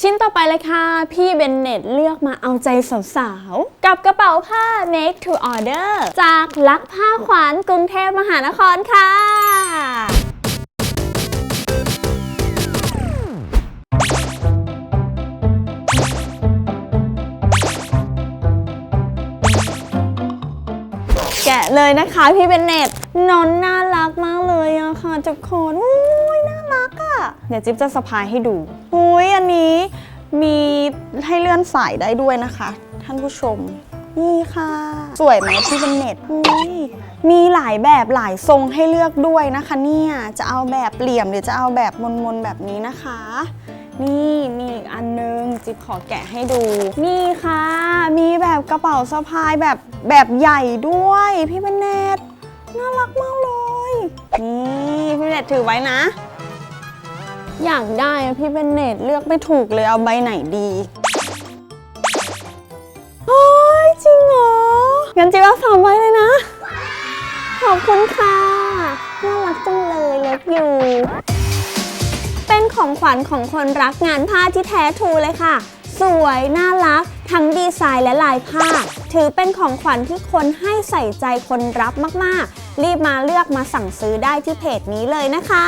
ชิ้นต่อไปเลยค่ะ พี่เบนเน็ตเลือกมาเอาใจสาวๆ กับกระเป๋าผ้า make to order จากลักผ้าขวานกรุงเทพมหานครค่ะ แกะเลยนะคะพี่เบนเน็ตนอนน่ารักมากเลยอะค่ะทุกคนอุ้ยน่ารักอะ เดี๋ยวจิ๊บจะสะพายให้ดูอุ้ยอันนี้มีให้เลื่อนสายได้ด้วยนะคะ ท่านผู้ชม นี่ค่ะ สวยไหมพี่เบนเน็ตอุ้ยมีหลายแบบหลายทรงให้เลือกด้วยนะคะเนี่ย จะเอาแบบเหลี่ยมหรือจะเอาแบบมนๆแบบนี้นะคะ นี่มีอีกอันนึงจิ๊บขอแกะให้ดู นี่ค่ะ มีแบบกระเป๋าสะพายแบบแบบใหญ่ด้วยพี่เบนเน็ตน่ารักมากเลย นี่พี่เบนเนตถือไว้นะ อยากได้อะพี่เบนเนตเลือกไม่ถูกเลยเอาใบไหนดีโอ้ยจริงเหรอ งั้นจิ๊บเอาสามใบเลยนะ ขอบคุณค่ะน่ารักจังเลยเล็กอยู่ เป็นของขวัญของคนรักงานผ้าที่แท้ทรูเลยค่ะ สวยน่ารัก ทั้งดีไซน์และลายผ้า ถือเป็นของขวัญที่คนให้ใส่ใจคนรับมากๆ รีบมาเลือกมาสั่งซื้อได้ที่เพจนี้เลยนะคะ